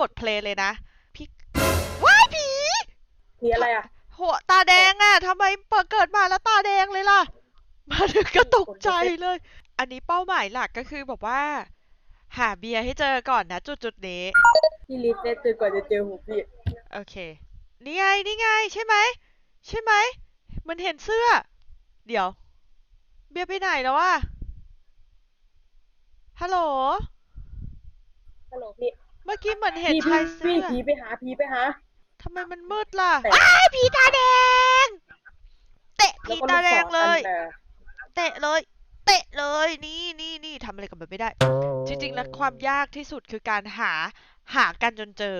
กดเพลย์เลยนะพี่ว้ายผีมีอะไรอะหัวตาแดงอะทำไมเปิดเกิดมาแล้วตาแดงเลยล่ะ มาถึงก็ตกใจเลย อันนี้เป้าหมายหลักก็คือแบบว่า หาเบียร์ให้เจอก่อนนะจุดจุดๆนี้พี่ลิศได้เจอก่อนจะเจอหูพี่ โอเค นี่ไงนี่ไงใช่ไหม ใช่ไหม มันเห็นเสื้อ เดี๋ยว เบียร์ไปไหนแล้ววะฮัลโหลฮัลโหลพี่ เมื่อกี้เหมือนเห็นพี่ชายพี่เสื้อผีไปหาผีไปหา ทำไมมันมืดล่ะแต่ อ้ายผีตาแดง เตะแล้วผีก็ตาลูกแดศงรเลอัยนแต่เตะเลย เตะเลย นี่นี่นี่ทำอะไรกับมันไม่ได้ จริงๆแล้วความยากที่สุดคือการหาหากันจนเจอ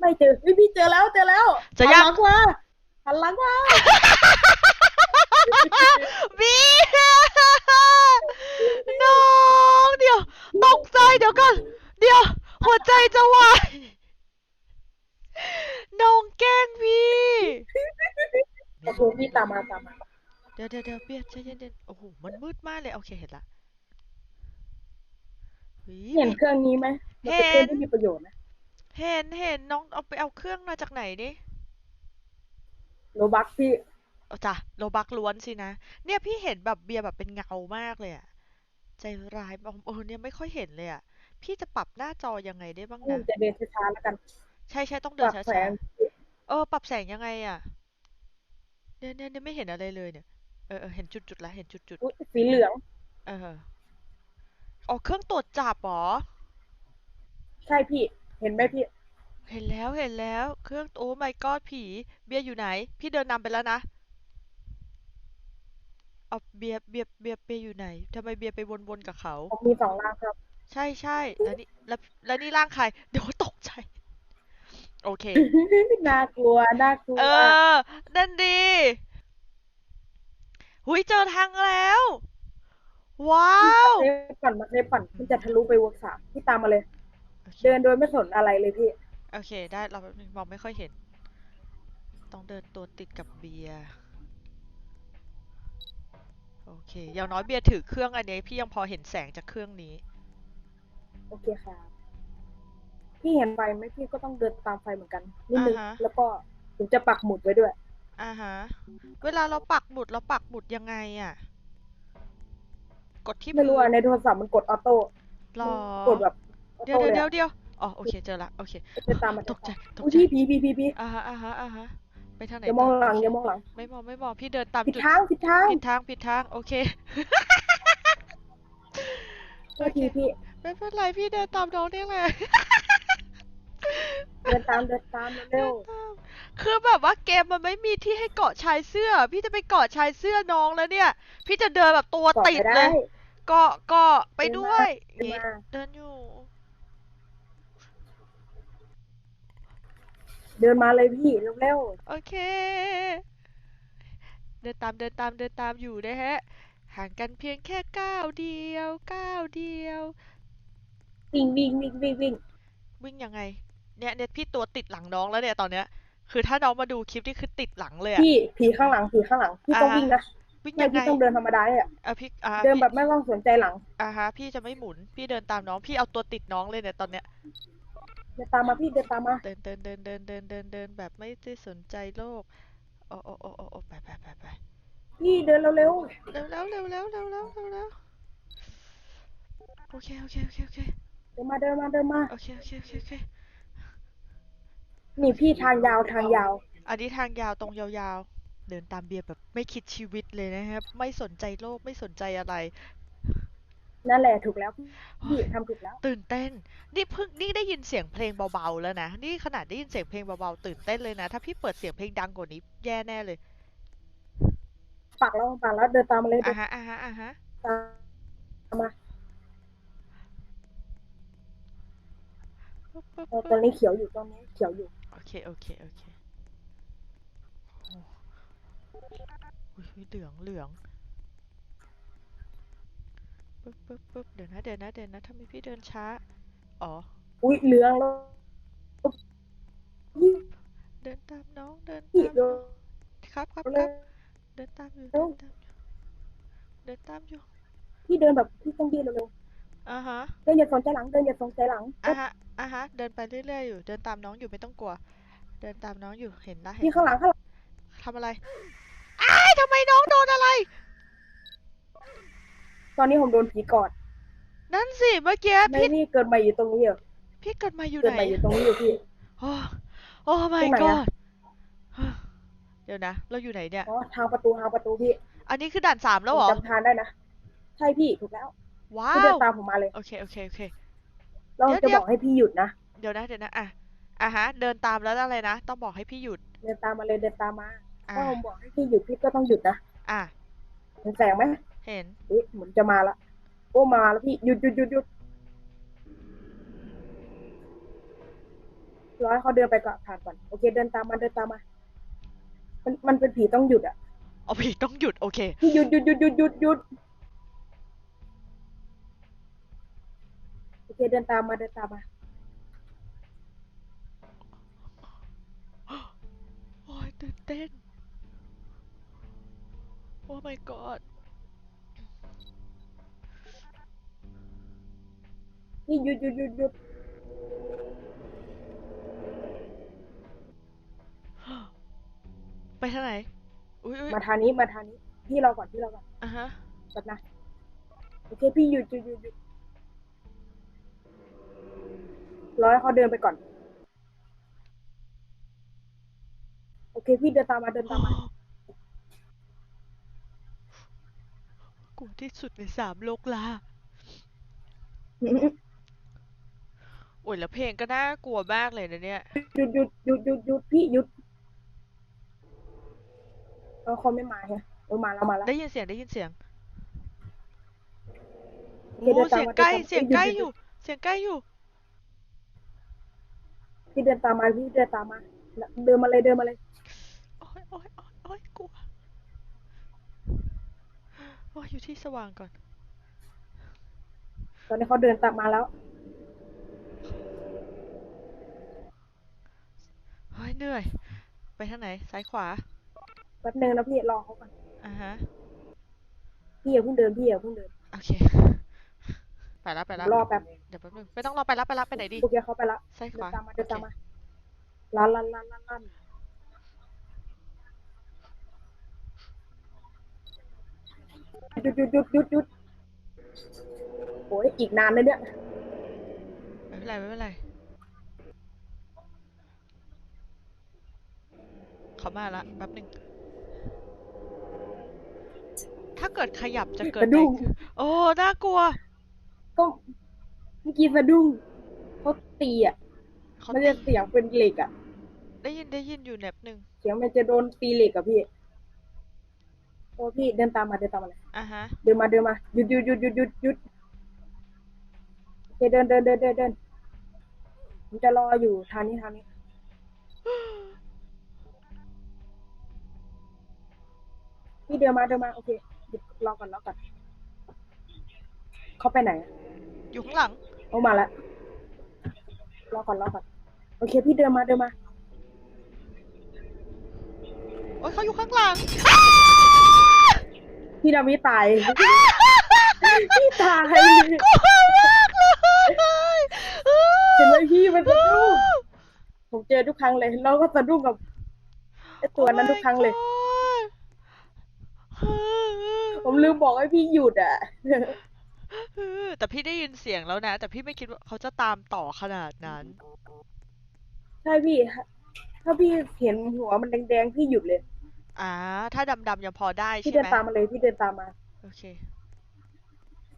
ไม่เจอพี่พี่เจอแล้วเจอแล้วเจอยัง หันหลังมาหันหลังมาบีน้องเดี๋ยวตกใจเดี๋ยวก่อนเดี๋ยว หัวใจจะวายน้องแกล้งพี่ โอ้โหพี่ตามมาตามมาเดี๋ยวเดี๋ยวเดี๋ยวเบียร์ใจเย็นๆโอ้โห มันมืดมากเลย โอเค เห็นละหุยเห็นเครื่องนี้ไหมมันเป็นเครื่องที่มีประโยชน์นะเห็นเห็นน้องเอาไปเอาเครื่องมาจากไหนนี่โลบักพี่เอาจ้ะโลบักล้วนสินะ เนี่ยพี่เห็นแบบเบียร์แบบเป็นเงามากเลยอะใจร้ายบอกเออเนี่ยไม่ค่อยเห็นเลยอะ พี่จะปรับหน้าจอยังไงได้บ้างพี่นะจะเดินช้าๆแล้วกันใช่ใช่ต้องปเดินรับช้าแสงๆเออ ปรับแสงยังไงอะเนี่ยเนี่ยเนี่ยไม่เห็นอะไรเลยเนี่ยเออเออเห็นจุดจุดๆแล้วเห็นจุดจุดอุ๊ยสีเหลืองๆเอออ๋อเครื่องตรวจจับเหรอใช่พี่ เห็นไหมพี่ เห็นแล้วเห็นแล้ว เครื่องโอ้ my god ผีเบียร์อยู่ไหน พี่เดินนำไปแล้วนะเอาเบียร์เบียร์เบียร์เบียร์อยู่ไหนทำไมเบียร์ไปวนๆกับเขา ผมมีสองร่างครับ ใช่ใช่แล้วนี่แล้วแล้วนี่ร่างใคร เดี๋ยวตกใจ โอเค น่ากลัวน่ากลัวเออ นั่นดี หุยเจอทางแล้ว ว้าวเซฟก่อนมาเซฟก่อนมันจะทะลุไปวงสามพี่ตามมาเลย โอเค เดินโดยไม่สนอะไรเลยพี่ โอเค ได้เราแป๊บนึงมองไม่ค่อยเห็น ต้องเดินตัวติดกับเบียร์ โอเค อย่างน้อยเบียร์ถือเครื่องอันนี้พี่ยังพอเห็นแสงจากเครื่องนี้ โอเคครับพี่เห็นไฟไหมพี่ก็ต้องเดินตามไฟเหมือนกันนิดนึงอ่าฮะ แล้วก็ผมจะปักหมุดไว้ด้วย อ่าฮะ เวลาเราปักหมุดเราปักหมุดยังไงอะ กดที่ไม่รู้พื้อะนในโทรศัพท์มันกดออโต้หรอ กดแบบออเดี๋ยวโต้เดี๋ยวเลยเดี๋ยวอะเดี๋ยวอ๋อโอเคเจอละโอเคจะตามมาตกใจตกอุ้ยใจพี่พี่พี่พี่พี่อ่าฮะอ่าฮะอ่าฮะไปทางไหนอย่ามองต่หลังอย่ามองหลังไม่มองไม่มองพี่เดินตามผิดจุดทางผิดทางผิดทางผิดทางโอเค โทษทีพี่ ไม่เป็นไรพี่เดินตามน้องนี่แหละ เดินตามเดินตามเร็วคือแบบว่าเกมมันไม่มีที่ให้เกาะชายเสื้อ พี่จะไปเกาะชายเสื้อน้องแล้วเนี่ย พี่จะเดินแบบตัวๆก่อนติดไม่เลได้ยเกาะเกาะไปเดินมาด้วยเดินงี้มาเดินอยู่ เดินมาเลยพี่เร็วโอเค เดินตามเดินตามเดินตามอยู่นะฮะห่างกันเพียงแค่ก้าวเดียวก้าวเดียวๆ วิ่งวิ่งวิ่งวิ่งวิ่งวิ่งยังไง เนี่ยเนี่ยพี่ตัวติดหลังน้องแล้วเนี่ยตอนเนี้ย คือถ้าน้องมาดูคลิปนี่คือติดหลังเลยอะ พี่ผีข้างหลังผีข้างหลังพี่ต้องอ่า วิ่งนะวิ่งไม่ยังไงพี่ต้องเดินธรรมดาเนี่ยอะพี่อ่าเดินพี่แบบไม่ต้องสนใจหลังอ่าฮะพี่จะไม่หมุน พี่เดินตามน้อง พี่เอาตัวติดน้องเลยเนี่ยตอนเนี้ย เดินตามมาพี่เดินตามมาเดินเดินเดินเดินเดินเดินเดินแบบไม่ได้สนใจโลกโอ้โอ้โอ้โอ้โอ้ไปไปไปไปพี่เดินเร็วเร็วแล้วเร็วแล้วเร็วแล้วเร็วแล้วโอเคโอเคโอเคโอเคๆ เดินมาเดินมาเดินมาโอเคโอเคโอเคโอเคนี่พี่ทางยาวทางยาว อันนี้ทางยาวตรงยาวๆ เดินตามเบียร์แบบไม่คิดชีวิตเลยนะครับ ไม่สนใจโลกไม่สนใจอะไร นั่นแหละถูกแล้วพี่ทำถูกแล้ว ตื่นเต้น นี่เพิ่งนี่ได้ยินเสียงเพลงเบาๆแล้วนะ นี่ขนาดได้ยินเสียงเพลงเบาๆตื่นเต้นเลยนะ ถ้าพี่เปิดเสียงเพลงดังกว่านี้แย่แน่เลยปักแล้วปักแล้วเดินตามมาเลยเดิอะนฮะอะฮะอะฮะ ตามมา ปึ๊บปึ๊บ เออปึ๊บตอนนี้เขียวอยู่ตอนนี้เขียวอยู่ โอเค โอเค โอเคโอ้อุ๊ยอุ๊ยเหลืองเหลืองปึ๊บปึ๊บปึ๊บเดี๋ยวนะ เดี๋ยวนะ เดี๋ยวนะทำไมพี่เดินช้า อ๋อ อุ้ยเหลืองแล้วพี่เดินตามน้อง เดินพี่ตามเดินครับครับคเร็รัวบเดินตามอยู่เร็เดิวนตามอยู่ เดินตามอยู่ พี่เดินแบบพี่ต้องยืนเร็วอ่าฮะ ๆเดินอย่าสนใจหลังเดินอย่าสนใจหลังอ่าฮะ อ่อะฮะ เดินไปเรื่อยๆอยู่ เดินตามน้องอยู่ไม่ต้องกลัว เดินตามน้องอยู่เห็นละเห็นพี่ข้างหลังข้างหลังทำอะไรอ้ายทำไมน้องโดนอะไร ตอนนี้ผมโดนผีกอดนั่นสิเมื่อกี้ไม่พี่นี่เกิดใหม่อยู่ตรงนี้เหรอพี่เกิดมาอยู่เกิดไหนใหม่อยู่ตรงนี้อยู่พี่ โอ้โอ้ my ตรงไหนอะ god เดี๋ยวนะ เราอยู่ไหนเนี่ย อ๋อทางประตูทางประตูพี่อันนี้คือด่านสามแล้วเหรอ ผมจำทางได้นะ ใช่พี่ถูกแล้วว้าพี่เดินว ตามผมมาเลย โอเค โอเค โอเค เราเดี๋ยวจะเดี๋ยวบอกให้พี่หยุดนะ เดี๋ยวนะเดี๋ยวนะอะอะฮะ เดินตามแล้วอะไรนะต้องบอกให้พี่หยุด เดินตามมาเลยเดินตามมาอะถ้าผมบอกให้พี่หยุดพี่ก็ต้องหยุดนะอะเห็นแสงไหมเห็นเอ๊ะเหมือนจะมาละโอ้มาแล้วพี่หยุดหยุดหยุดหยุดร้อยเขาเดินไปก่อนผ่านก่อนโอเค เดินตามมาเดินตามมา มันมันเป็นผีต้องหยุดอะเอาพี่ต้องหยุดโอเคพี่หยุดหยุดหยุดหยุดหยุดหยุด เคเดินตามมาเดินตามมาโอ้ยตื่นเต้น โอ้ my god พี่หยุดหยุดหยุดหยุดไปทางไหน อุ้ยอุ้ยมาทางนี้มาทางนี้พี่รอก่อนพี่รอก่อนอะฮะแป๊บนะโอเคพี่หยุดหยุดหยุดหยุด ร้อยเขาเดินไปก่อน โอเค พี่เดินตามมาเดินตามมา กลัวที่สุดในสามโลกลาโอ้ยแล้วเพลงก็น่ากลัวมากเลยนะเนี่ย หยุดหยุดหยุดหยุดหยุดพี่หยุดเอาเขาไม่มาฮะเออมาแล้วมาแล้วได้ยินเสียงได้ยินเสียงโอโอ้เคเดินตามเสียงมาใกล้เดินตามเสียงเอ้ยใกล้หยุดหยุดอยู่ เสียงใกล้อยู่ พี่เดินตามมาพี่เดินตามมา เดินมาเลยเดินมาเลยโอ้ยโอ้ยโอ้ยโอ้ยกลัวโอ้ยอยู่ที่สว่างก่อน ตอนนี้เขาเดินตามมาแล้วเฮ้ยเหนื่อย ไปทางไหนซ้ายขวาแป๊บนึงนะพี่รอเขาก่อนอ่าฮะพี่อย่าเพิ่งเดินพี่อย่าเพิ่งเดิน โอเค ไปแล้วไปแล้วรอแป๊บเดี๋ยวแป๊บนึงไม่ต้องรอไปแล้วไปแล้วไปไหนดีโอเคเขาไปละซ้ายขเดินวาตามมาเดินตามโอมาเคลันลันลันลันลันหยุดหยุดหยุดหยุดหยุดโอ้ยอีกนานเลยเนี่ยไม่เป็นไรไม่เป็นไรเขามาละแป๊บหนึ่งถ้าเกิดขยับจะเกิดสะดุ้งอะไรขึ้นโอ้น่ากลัว ก็เมื่อกี้สะดุ้งเขาตีอะเขามันจะเสียงเป็นเหล็กอะ ได้ยินได้ยินอยู่แนบหนึ่งเสียงมันจะโดนตีเหล็กอะพี่โอ้พี่เดินตามมาเดินตามมาเลยอะฮะ เดินมาเดินมาหยุดหยุดหยุดหยุดหยุดหยุดโอเคเดินเดินเดินเดินเดินผมจะรออยู่ทางนี้ทางนี้พี่เดินมาเดินมาโอเคหยุดรอก่อนรอก่อนเขาไปไหนอะ อยู่ข้างหลัง เอามาแล้วรอก่อนรอก่อนโอเค พี่เดินมาเดินมาโอ้ยเขาอยู่ข้างหลัง พี่ดามิตายพี่ตายกลัวมากเลยเห็นไหมพี่มันสะดุ้งผมเจอทุกครั้งเลยแล้วก็สะดุ้งกับไอตัวนั้นทุกครั้งเลย ผมลืมบอกให้พี่หยุดอะ แต่พี่ได้ยินเสียงแล้วนะ แต่พี่ไม่คิดว่าเขาจะตามต่อขนาดนั้น ใช่พี่ ถ้าพี่เห็นหัวมันแดงๆพี่หยุดเลย อ่า ถ้าดำๆยังพอได้พี่ใช่เดินไหมตามมาเลยพี่เดินตามมา โอเค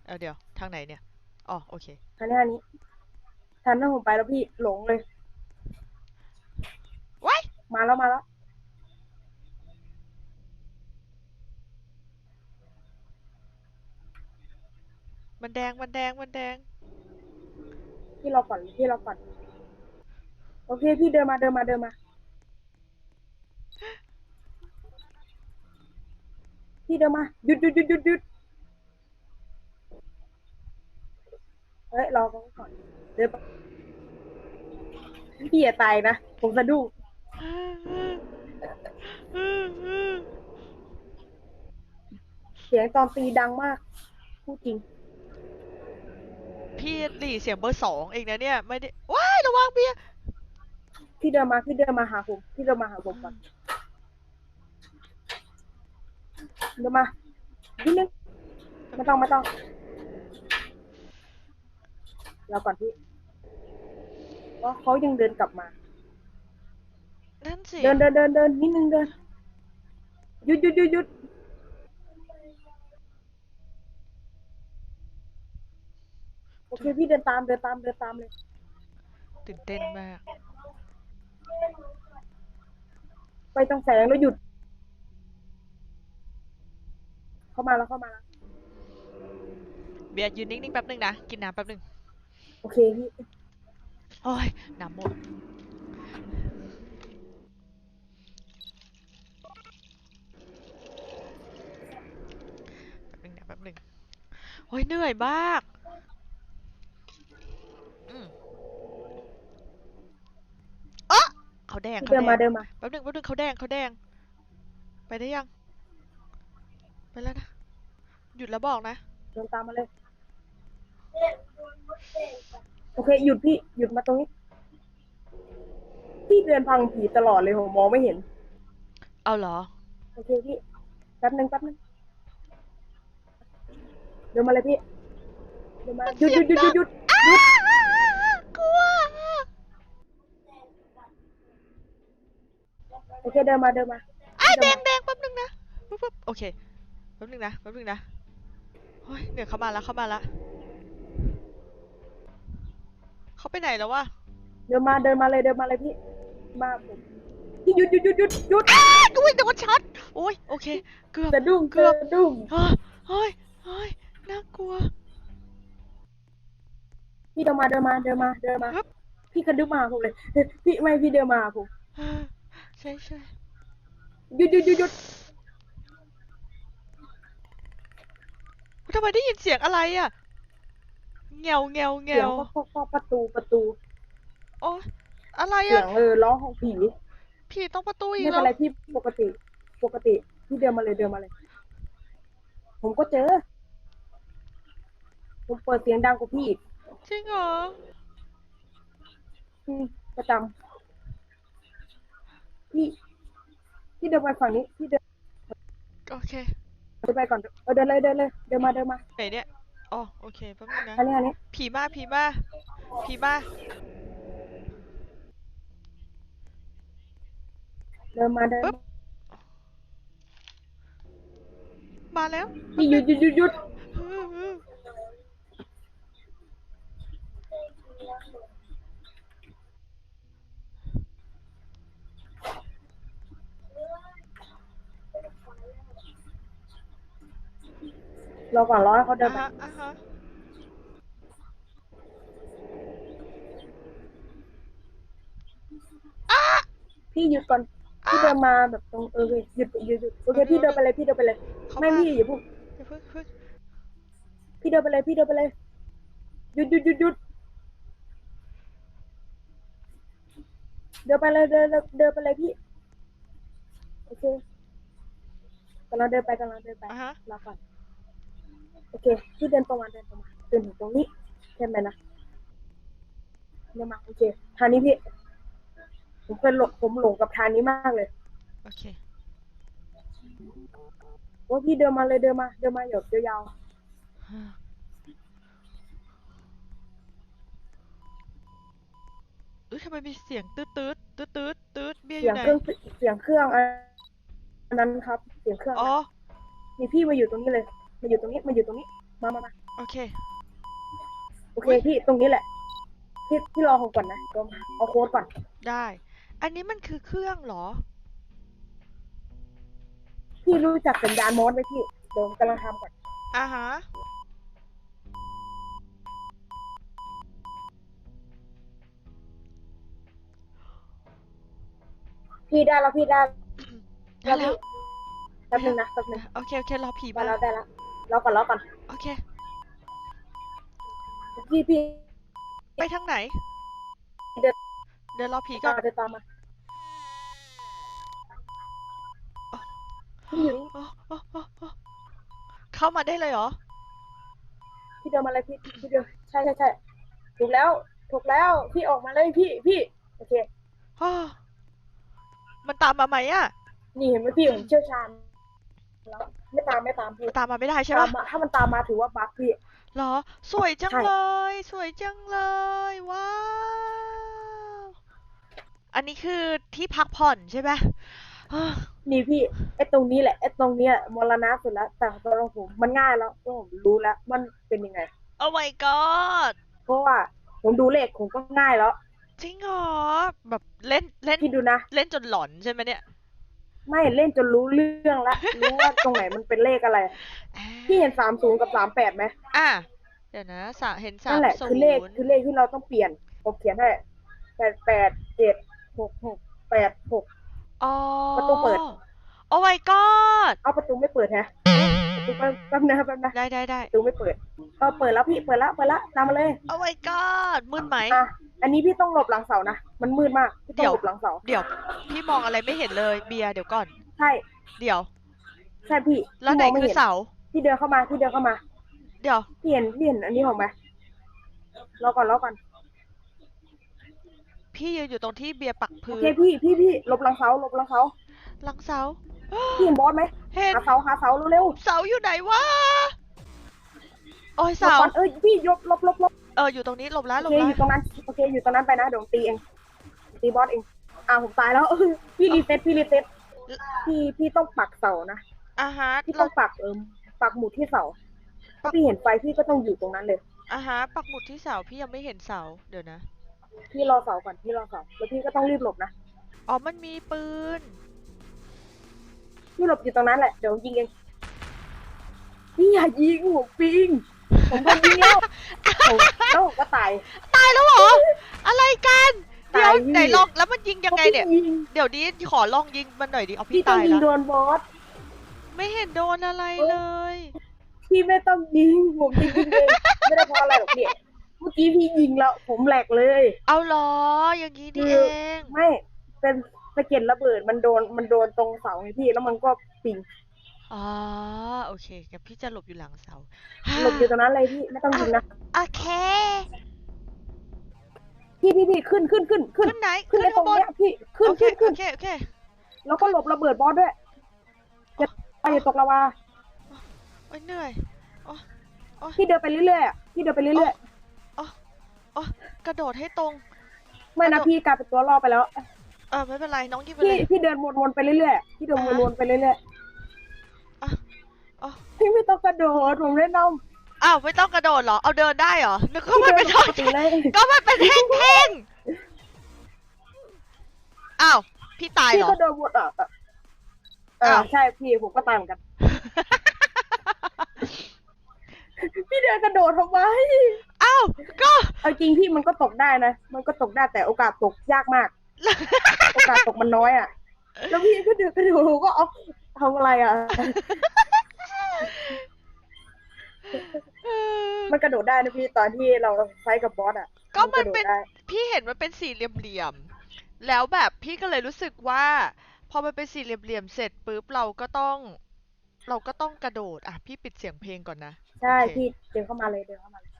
เอาเดี๋ยว ทางไหนเนี่ย อ๋อ โอเคทางนี้ทางนี้ทางนั้นผมไปแล้วพี่หลงเลยว้ายมาแล้วมาแล้ว มันแดงมันแดงมันแดง พี่รอก่อนพี่รอก่อน โอเค พี่เดินมาเดินมาเดินมา พี่เดินมาหยุดหยุดหยุดหยุดหยุดเฮ้ยรอเขาก่อนเดินไปพี่อย่าตายนะ ผมสะดุ้งเสียงตอนตีดังมาก พูดจริง พี่หลีเสียงเบอร์สองเองนะเนี่ย ไม่ได้ ว้ายระวังเบียร์พี่เดินมาพี่เดินมาหาผมพี่เดินมาหาผมก่อนเดินมานิดนึงไม่ต้องไม่ต้องเราก่อนพี่เพราะเขายังเดินกลับมา นั่นสิ เดินเดินเดินเดินนิดนึงเดินหยุดหยุดหยุดหยุด อเคพี่เดินตามเดินตามเดินตามเลยตื่นเต้นมาก ไปตรงแสงแล้วหยุด เข้ามาแล้วเข้ามาแล้วเบียร์ยืนนิ่งๆแป๊บหนึงนะ กินน้ำแป๊บหนึง โอเคพี่โอ้ยน้ำหมด แป๊บหนึงนะแป๊บหนึงโอ้ยเหนื่อยมากอืม เอ๊ะเขาแดงพี่เขาเดินแดมางเดินมา แป๊บหนึงแป๊บหนึงเขาแดงเขาแดง ไปได้ยัง ไปแล้วนะ หยุดแล้วบอกนะ เดินตามมาเลย โอเค หยุดพี่ หยุดมาตรงนี้ พี่เดินพังผีตลอดเลยผมมองไม่เห็น เอาเหรอ โอเคพี่ แป๊บนึงแป๊บนึงเดินมาเลยพี่ เดินมา หยุดหยุดหยุดหยุดหยุด อ้ากลัว โอเคเดินมาเดินมาอ้ายเดี๋แดยวงแดงแป๊บนึงนะปุ๊บปุ๊บโอเคแป๊บนึงนะแป๊บนึงนะโอ้ยเดี๋ยวเขามาแล้วเขามาแล้วเขาไปไหนแล้ววะเดินมาเดินมาเลยเดินมาเลยพี่มาผมพี่หยุดหยุดหยุดหยุดหยุดอ้าอุ้ยโดนช็อตโอ้ยโอเค เกือบ สะดุ้งเกือบ สะดุ้งเฮ้ยเฮ้ยเฮ้ยน่ากลัว พี่เดินมาเดินมาเดินมาเดินมา ครับ พี่คันดุ้งมาหาผมเลยพี่ไม่พี่เดินมาหาผมเออใช่ใช่หยุดหยุดหยุดหยุดทำไมได้ยินเสียงอะไรอะเงวเงวเงเสียงวก็ก็ก็ประตูประตูโอ้ยอะไรเสียอะงเออร้องของผีผีต้องประตูอีกไม่แล้เป็วนไรพี่ปกติปกติพี่เดินมาเลยเดินมาเลย ผมก็เจอ ผมเปิดเสียงดังกว่าพี่อีกจริงเหรออืมประจำ พี่พี่เดินไปฝั่งนี้พี่เดินโอเคเดินไปก่อนเออเดินเลยเดินเลยเดินมาเดินมาไหนเนี่ยอ๋อโอเคแป๊บนึงนะอันนี้อันนี้ผีมาผีมาผีมาเดินมาเดินปึ๊บมาแล้ว พี่หยุดหยุดหยุดหยุด รอก่อนรอให้เขาเดิอ่านไปฮะอ่าฮะพี่หยุดก่อนพี่เดินมาแบบตรงเออหยุดหยุดหยุดโอเคพี่เดินไปเลยพี่เดินไปเลยเขาไม่มาพี่อย่าพูดอย่าเพิ่งเพิ่งพี่เดินไปเลยพี่เดินไปเลยหยุดหยุดหยุดหยุดเดินไปเลยเดินเดินเดินไปเลยพี่โอเคกำลังเดินไปกำลังเดินไปอ่าฮะรอก่อน โอเคพี่เดินตรงมาเดินตรงมาเดินถึงตรงนี้ใช่ไหมนะเดินมาโอเคทางนี้พี่ ผมเคยหลงผมหลงกับทางนี้มากเลยโอเคว่าพี่เดินมาเลยเดินมา เดินมาหยดยาวเอ้ยทำไมมีเสียงตืดตืดตืดตืดตืดเบียๆร์อเสียยู่งไหน เครื่องเสียงเครื่องอันนั้นครับ เสียงเครื่องอ๋อ นี่พี่มาอยู่ตรงนี้เลย มาอยู่ตรงนี้มาอยู่ตรงนี้ มามามาโอเค โอเคพี่ตรงนี้แหละพี่พี่รอผมก่อนนะเดี๋ยวเอาโค้ดก่อน ได้ อันนี้มันคือเครื่องเหรอ พี่รู้จักสัญญาณมอสไหมพี่เดี๋ยวผมกำลังทำก่อนอ่าฮะพี่ได้แล้วพี่ได้ได้แล้วแป๊บนึงนะแป๊บนึงโอเคโอเครอผีได้มาแล้วได้แล้ว รอก่อนรอก่อนโอเค พี่พี่ไปทางไหน เดินเดินรอผีก่ก่ออนนเดินตามมาพี่อยู่นี่โอ้โอ้โอ้โอ้เข้ามาได้เลยเหรอ พี่เดินมาเลยพี่พี่เดินใช่ใช่ใช่ถูกแล้ว ถูกแล้วพี่ออกมาเลยพี่พี่โอเค อ้อมันตามมาไหมอะ นี่เห็นไหมพี่ผมเชี่ยวชาญแล้ว ไม่ตามไม่ตามพี่ตามมาไม่ได้ใช่ตาปะมมาถ้ามันตามมาถือว่าบั๊กพี่เหรอ สวยจังใช่เลย สวยจังเลยว้าวอันนี้คือที่พักผ่อนใช่ไหมอ้อนี่พี่ไอ้ตรงนี้แหละไอ้ตรงเนี้ยมรณะสุดแล้วแต่สำหรับผมมันง่ายแล้วเพราะผมรู้แล้ว มันเป็นยังไง Oh my god เพราะว่าผมดูเลขผมก็ง่ายแล้ว จริงเหรอแบบเล่นเล่นพี่ดูนะ เล่นจนหลอนใช่ไหมเนี่ย ไม่เล่นจนรู้เรื่องละรู้ว่าตรงไหนมันเป็นเลขอะไร พี่เห็นสามศูนย์กับสามแปดไหมอะเดี๋ยวนะสาเห็นสานั่มนแหละศูคือนเลขย์คือเลขที่เราต้องเปลี่ยนผมเขียนให้แปดแปดเจ็ดหกหกแปดหก อ๋อประตูเปิด Oh my god เอาประตูไม่เปิดแฮะ ประตูแป๊บแป๊บนะแป๊บนะได้ได้ได้ประตูไม่เปิดเออเปิดแล้วพี่เปิดแล้วเปิดแล้วตามมาเลย Oh my god มืดไหมอะอันนี้พี่ต้องหลบหลังเสานะมันมืดมากพี่ต้เดี๋องยวหลบหลังเสาเดี๋ยว พี่มองอะไรไม่เห็นเลยเบียร์เดี๋ยวก่อนใช่เดี๋ยว ใช่พี่แล้วพี่ไหนมองไม่คือเห็นเสาพี่เดินเข้ามาพี่เดินเข้ามา เดี๋ยวพี่เห็นพี่เห็นอันนี้ของไหมรอก่อนรอก่อนพี่ยืนอยู่ตรงที่เบียร์ปักโอพื้เคนพี่พี่พี่หลบหลังเสาหลบหลังเสาหลังเสา พี่เห็นบอสไหมเห็นหาเสาหาเสาเร็วเสาอยู่ไหนวะโอ้ยๆหลบเสาก่อนเอ้ยพี่ยกหลบหลบหลบเอออยู่ตรงนี้หลบแล้วหลโอบเคแล้วอยู่ตรงนั้นโอเคอยู่ตรงนั้นไปนะเดี๋ยวผมตีเองตีบอสเองอ่าผมตายแล้วพี่รีเซ็ตพี่รีเซ็ตพี่พี่ต้องปักเสานะอะฮะพี่ต้เราองปักเอิมปักหมุดที่เสาถ้าพี่เห็นไฟพี่ก็ต้องอยู่ตรงนั้นเลย อะฮะปักหมุดที่เสาพี่ยังไม่เห็นเสาเดี๋ยวนะพี่รอเสาก่อนพี่รอเสาแล้วพี่ก็ต้องรีบหลบนะอ๋อมันมีปืน พี่หลบอยู่ตรงนั้นแหละ เดี๋ยวยิงเองพี่อย่ายิงผมปิง ผมโดนยิงแล้วผมแล้วผมก็ตาย ตายแล้วเหรอ อะไรกัน เดี๋ยวตายพี่ ไหนลองแล้วมันยิงยังไงเนี่ย พราะพี่ยิงเดี๋ยวนี้ขอลองยิงมันหน่อยดิเอาพี่พี่ต้องตายยิงแล้วโดนบอส ไม่เห็นโดนอะไรเลย พี่ไม่ต้องยิง ผมจะยิงเองไม่ได้เพราะอะไรหรอกพี่เมื่อกี้พี่ยิงแล้ว ผมแหลกเลย เอาเหรออย่างนี้นี่คือเอง ไม่เป็น สะเก็ดระเบิดมันโดนมันโดนตรงเสาไงพี่ แล้วมันก็ปิงอ๋อโอเคงั้นพี่จะหลบอยู่หลังเสาหลบอยู่ตรงนั้นเลยพี่ไม่ต้องยิงนะโอเคพี่พี่พี่ขึ้นขึ้นขึ้นขึ้นขึ้นไหนขึ้นขึ้นในตรข้างงบนเนี้ยพี่ขึ้นโอเคขึ้นโอขึ้นเคโอเคแล้วก็หลบระเบิดบอสด้วยจะไปอย่าตกละวาโอ้ยเหนื่อยพี่เดินไปเรื่อยๆอะพี่เดินไปเรื่อยกระโดดให้ตรงๆไม่นะพี่กลายเป็นตัวล่อไปแล้วเออไม่เป็นไรน้องยิงไปพี่เลยพี่เดินวนๆไปเรื่อยๆพี่เดินอ่าฮะวนๆไปเรื่อยอะอ๋อ ๆพี่ไม่ต้องกระโดดผมแนะนำอ้าวไม่ต้องกระโดดเหรอ เอาเดินได้เหรอนึกว่าพี่มันเดิเป็นนปทางกติเลยก็มันเป็นแท่งๆอ้าวพี่ตายพี่เหรอ ก็เดินวนอะอะอ่าอ้าว ใช่พี่ผมก็ตายเหมือนกัน พี่เดินกระโดดทำไมอ้าวก็เอาจริงพี่มันก็ตกได้นะมันก็ตกได้แต่โอกาสตกยากมาก โอกาสตกมันน้อยอะ แล้วพี่ก็เดินกระโดดผมก็เอาทำอะไรอะ มันกระโดดได้นะพี่ตอนที่เราไฟท์กับบอสอะก็มันกระโดดเป็นได้พี่เห็นมันเป็นสี่เหลี่ยมๆ แล้วแบบพี่ก็เลยรู้สึกว่า พอมันเป็นสี่เหลี่ยมๆ เสร็จปุ๊บเราก็ต้อง เราก็ต้องกระโดด อะ พี่ปิดเสียงเพลงก่อนนะ ใช่โอเค พี่เดินเข้ามาเลยเดินเข้ามาเลย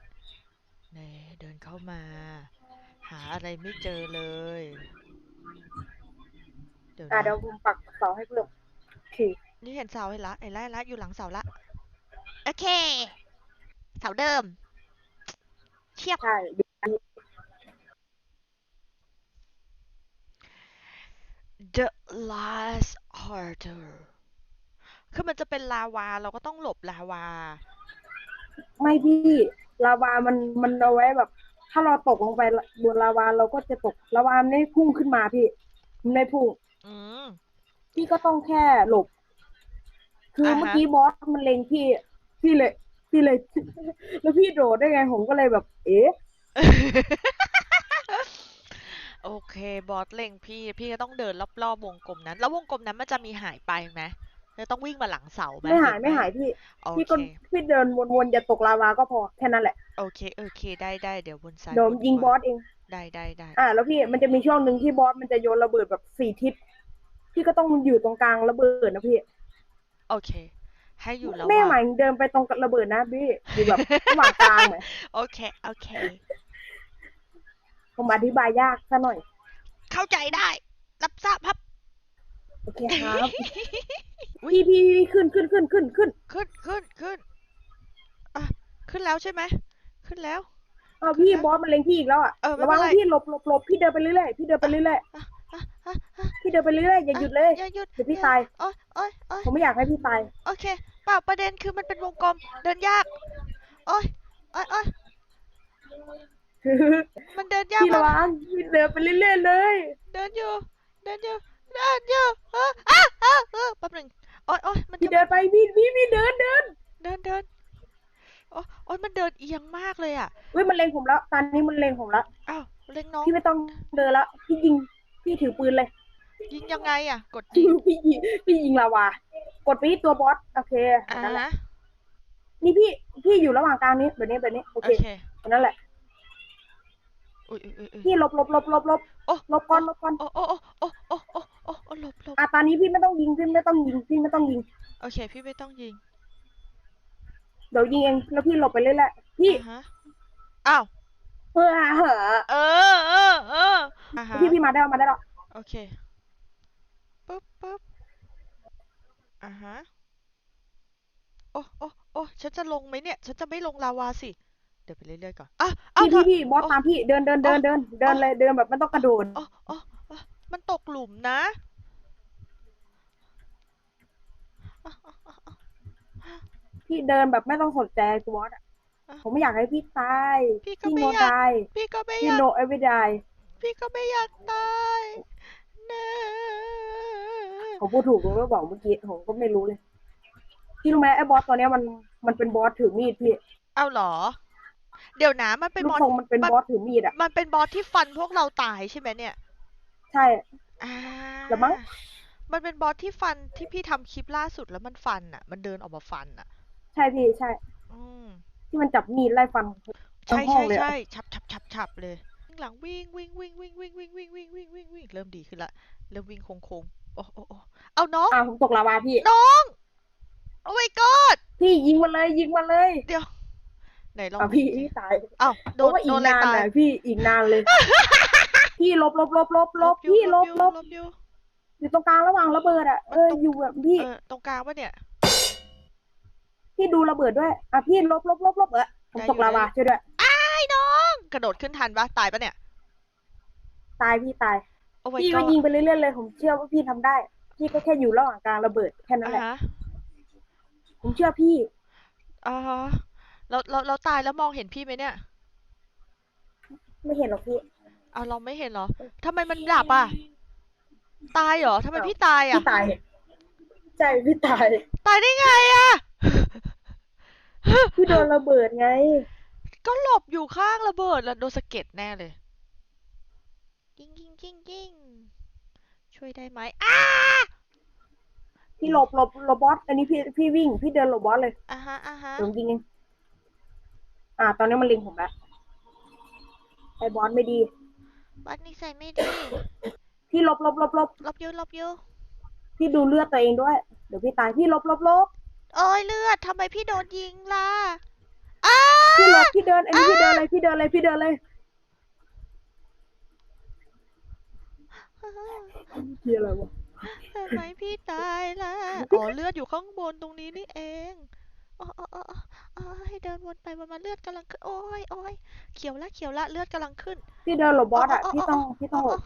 เน่เดินเข้ามา หาอะไรไม่เจอเลย เดี๋ยวอะนะเดี๋ยวผมปักเสาให้เพิ่มโอเคนี่เห็นเสาเห็นละเห็นละเห็นละอยู่หลังเสาละ โอเค เสาเดิม เชียบ ใช่ The last harder คือมันจะเป็นลาวาเราก็ต้องหลบลาวา ไม่พี่ลาวามันมันเอาไว้แบบ ถ้าเราตกลงไปบนลาวาเราก็จะตกลาวาไม่พุ่งขึ้นมาพี่มันไม่พุ่งอืมพี่ก็ต้องแค่หลบ คืออาฮะเมื่อกี้บอสมันเล็งพี่พี่เลย พี่เลย แล้วพี่โดดได้ไงผมก็เลยแบบ เอ๊ะโอเค บอสเล็งพี่ พี่ก็ต้องเดินรอบๆวงกลมนั้น แล้ววงกลมนั้นมันจะมีหายไปไหม จะต้องวิ่งมาหลังเสาไหมไม่หายรือไม่หายพี่โอพี่เคก็พี่เดินวนๆอย่าตกลาวาก็พอแค่นั้นแหละ โอเคโอเคได้ได้เดี๋ยวบนซ้ายเดี๋ยวบนยิงขบวาอสเองได้ได้ได้อ่าแล้วพี่มันจะมีช่วงหนึ่งที่บอสมันจะโยนระเบิดแบบสี่ทิศพี่ก็ต้องอยู่ตรงกลางระเบิดนะพี่ โอเค ให้อยู่ระหแม่หว่ามางยเดินไปตรงกับระเบิดนะพี่อยู่แบบระหว่างกลางไหมโอเคโอเคผมอธิบายยากซะหน่อย เข้าใจได้ รับทราบครับ โอเคครับพี่พี่พี่ขึ้นขึ้นขึ้นขึ้นขึ้นขึ้นขึ้นขึ้นอะขึ้นแล้วใช่ไหมขึ้นแล้ว เอาพี่บอสมันเล็งพี่อีกแล้วอะเออไม่ระเป็วังนไร พี่หลบหลบหลบพี่เดินไปเรื่อยๆพี่เดินไปเรื่อยอะอะอะๆพี่เดินไปเรื่อยๆอย่าหยุดเลย อย่าหยุดเดี๋ยวพี่ตาย โอ้ยโอ้ยโอ้ยผมไม่อยากให้พี่ตายโอเคเปล่าประเด็นคือมันเป็นวงกลมเดินยากโอ้ยโอ้ยโอ้ยมันเดินยากพี่ระมากวังพี่เดินไปเรื่อยๆเลย เดินอยู่ เดินอยู่ เดินอยู่เอออะอะเออแป๊บหนึงโอ้ยโอ้ยมันพี่จะเดินไปพี่พี่พี่เดินเดินเดินเดินโอ้ยโอ้ยมันเดินเอียงมากเลยอะเฮ้ยมันเล็งผมแล้วตอนนี้มันเล็งผมแล้วอ้าวเล็งน้องพี่ไม่ต้องเดินแล้วพี่ยิงพี่ถือปืนเลย ยิงยังไงอะ กดพี่ยิงพี่ยิงพี่ยิงลาวากดไปที่ตัวบอสโอเคอ่านั่นแหละฮะนี่พี่พี่อยู่ระหว่างกลางนี้แบบนี้แบบนี้โอโอเคเคนั่นแหละอุ้ยอุ้ยอุ้ยอุ้ย พี่หลบหลบหลบหลบหลบโอ้ หลบก่อนหลบก่อนโอ้โอ้โอ้โอ้โอ้ โอ้โอ้โอ้หลบหลบอะตอนนี้พี่ไม่ต้องยิงพี่ไม่ต้องยิงพี่ไม่ต้องยิง โอเค พี่ไม่ต้องยิงเดี๋ยวยิงเองแล้วพี่หลบไปเรื่อยๆพี่อ่าฮะอ้าวเฮ้อเหอะเออเออเอออ่าฮะพี่พี่มาได้แล้วมาได้แล้วโอเคปึ๊บปึ๊บอ่าฮะโอ้โอ้โอ้ฉันจะลงไหมเนี่ย ฉันจะไม่ลงลาวาสิ เดี๋ยวไปเรื่อยๆก่อนอะอ้าวพี่เธพี่อ พี่บอสตามพี่เดินเดินเดินเดินเดินเลยเดินแบบไม่ต้องกระโดด โอ้โอ้โอ้ มันตกหลุมนะอะอะอะอะพี่เดินแบบไม่ต้องสนใจตัวบอสอะอะผมไม่อยากให้พี่ตายพี่ก็พี่ไม่โนอยาก ตายพี่ก็ไม่พี่อยาก โนเอวิดายพี่ก็ไม่อยากตายนะผมพูดถูกหรือเปล่าเมื่อกี้ผมก็ไม่รู้เลยพี่รู้ไหมไอ้บอสตัวเนี้ยมันมันเป็นบอสถือมีดพี่เอาเหรอ เดี๋ยวนะมันเป็นลูบกอสทรงมันเป็นมันบอสถือมีดอะมันเป็นบอสที่ฟันพวกเราตายใช่ไหมเนี่ย ใช่ อ่าเหรอมั้ง มันเป็นบอสที่ฟันที่พี่ทำคลิปล่าสุดแล้วมันฟันอะ มันเดินออกมาฟันอะ ใช่พี่ใช่ อืม ที่มันจับมีดไล่ฟันใช่ทั้งห้อใช่งเลยอะใช่ฉับฉับฉับฉับเลยวิ่งหลังวิ่งวิ่งวิ่งวิ่งวิ่งวิ่งวิ่งวิ่งวิ่งวิ่งวิ่งเริ่มดีขึ้นละเริ่มวิ่งโค้งโค้งโอ้โอ้โอ้เอาน้อง อ่าผมตกลาวาพี่ น้อง โอ้ my god พี่ยิงมันเลยยิงมันเลยเดี๋ยว ไหนลองอะพี่พี่ตายอ้าวเพโดราะนว่าอีโดกนอะไรนานตายนะพี่อีกนานเลย พี่ลบลบลบลบลบอยู่พี่ลบอยู่ลบลบอยู่อยู่ตรงกลางระหว่างระเบิดอะเอออยู่แบบพี่เออตรงกลางปะเนี่ยพี่ดูระเบิดด้วยอะพี่ลบลบลบลบเออผมได้ตกอยู่ลาวาได้อยู่ช่วยด้วยไอ้น้อง กระโดดขึ้นทันปะตายปะเนี่ย ตายพี่ตายโอ้ my พี่ก็ god ยิงไปเรื่อยๆเลย ผมเชื่อว่าพี่ทำได้ พี่ก็แค่อยู่ระหว่างกลางระเบิดแค่นั้นอ่าแหละฮะผมเชื่อพี่อ่าฮะเราเราเราตายแล้วมองเห็นพี่ไหมเนี่ย ไม่เห็นหรอกพี่ เอาเราไม่เห็นเหรอทำไมมันดับอะ ตายเหรอทำไมพี่ตายอะ พี่ตายใช่พี่ตาย ตายได้ไงอะ พี่โดนระเบิดไง ก็หลบอยู่ข้างระเบิดแล้วโดนสะเก็ดแน่เลยยิงยิงยิงยิงช่วยได้ไหมอ้าพี่หลบหลบหลบบอสอันนี้พี่พี่วิ่ง พี่เดินหลบบอสเลยอ่าฮะอ่าฮะเดี๋ยวผมยิงเองอ่า ตอนนี้มันเล็งผมแล้วไอ้บอสไม่ดี บัดนิสัยไม่ดี พี่หลบหลบหลบหลบลบอยู่ลบอยู่พี่ดูเลือดตัวเองด้วย เดี๋ยวพี่ตายพี่หลบหลบหลบโอ้ยเลือดทำไมพี่โดนยิงล่ะอ้าพี่หลบพี่เดินอันนี้พี่เดินเลยพี่เดินเลยพี่เดินเลยพี่อะไรวะ ทำไมพี่ตายล่ะอ๋อเลือดอยู่ข้างบนตรงนี้นี่เองอ๋ออ๋ออ๋ออ๋อ ให้เดินวนไปวนมาเลือดกำลังขึ้นโอ้ยโอ้ยเขียวละเขียวละเลือดกำลังขึ้น พี่เดินหลบบอสอะพี่ต้องพี่ต้องหลบ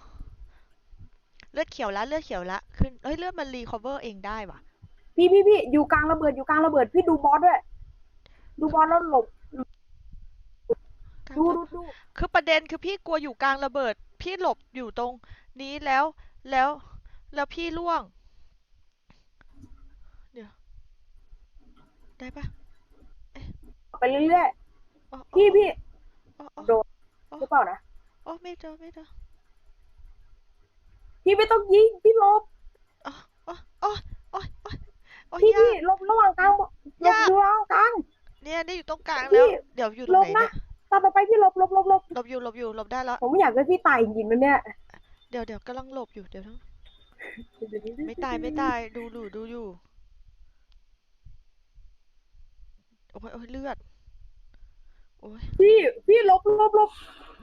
เลือดเขียวละเลือดเขียวละขึ้นเอ้ยเลือดมันรีคอเวอร์เองได้ว่ะ พี่พี่พี่อยู่กลางระเบิดอยู่กลางระเบิดพี่ดูบอสด้วย ดูบอสแล้วหลบดูดูดูคือประเด็นคือพี่กลัวอยู่กลางระเบิด พี่หลบอยู่ตรงนี้แล้วแล้วแล้วพี่ล่วง เดี๋ยว ได้ปะไปเรื่อยอ๋อๆพี่พี่อ๋ออ๋อโดนหรือเปล่านะ อ๋อไม่เจอไม่เจอพี่ไม่ต้องยิงพี่หลบ อ๋ออ๋ออ๋ออ๋ออ๋ออ๋อพี่ยาพี่ก หลบระหว่างกลางหลบยากอยู่ระหว่างกลาง เนี่ยได้อยู่ตรงกลางพี่แล้วเดี๋ยวอยู่ตรงไหนหลบนะ เนี่ยตามต่อไปพี่หลบหลบหลบหลบหลบอยู่หลบอยู่หลบได้แล้ว ผมไม่อยากให้พี่ตายจริงๆนะเนี่ยเดี๋ยวเดี๋ยวกำลังหลบอยู่เดี๋ยวทั้งไม่ตายไม่ตายดูดูดูอยู่โอ้ยโอ้ยเลือด โอ้ยพี่พี่หลบหลบหลบ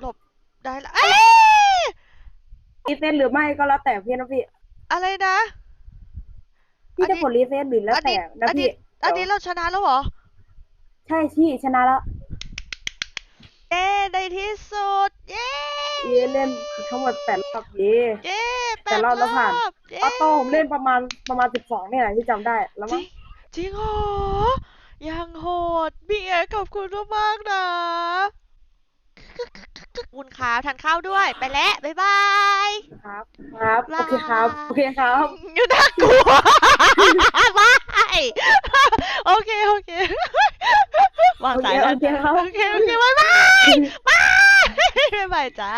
หลบได้ละเอ้ยรีเซ็ตหรือไม่ก็แล้วแต่พี่นะพี่อะไรนะพี่อันจะนี้กดรีเซ็ตหรือแล้วแต่นะอันนี้พี่อันนี้เราชนะแล้วเหรอ ใช่พี่ชนะแล้วเย้ในที่สุดเย้เยเล่นทั้งหมดแปดรอบเย่เย้แปแต่ดรอบละผ่านรอบเย้ออโต้ผมเล่นประมาณประมาณสิบสองเนี่ยแหละที่จำได้แล้วจมั้ริงงจริงเหรอ ยังโหดพี่เอขอบคุณมากๆนะบุญครับทานข้าวด้วย ไปแล้วบ๊ายบาย ครับครับโอเคครับโอเคครับอยู่ท่ากลัวบายโอเคโอเควางสายแล้วโอเคครับโอเคโอเคบ๊ายบายบ๊ายบายจ้า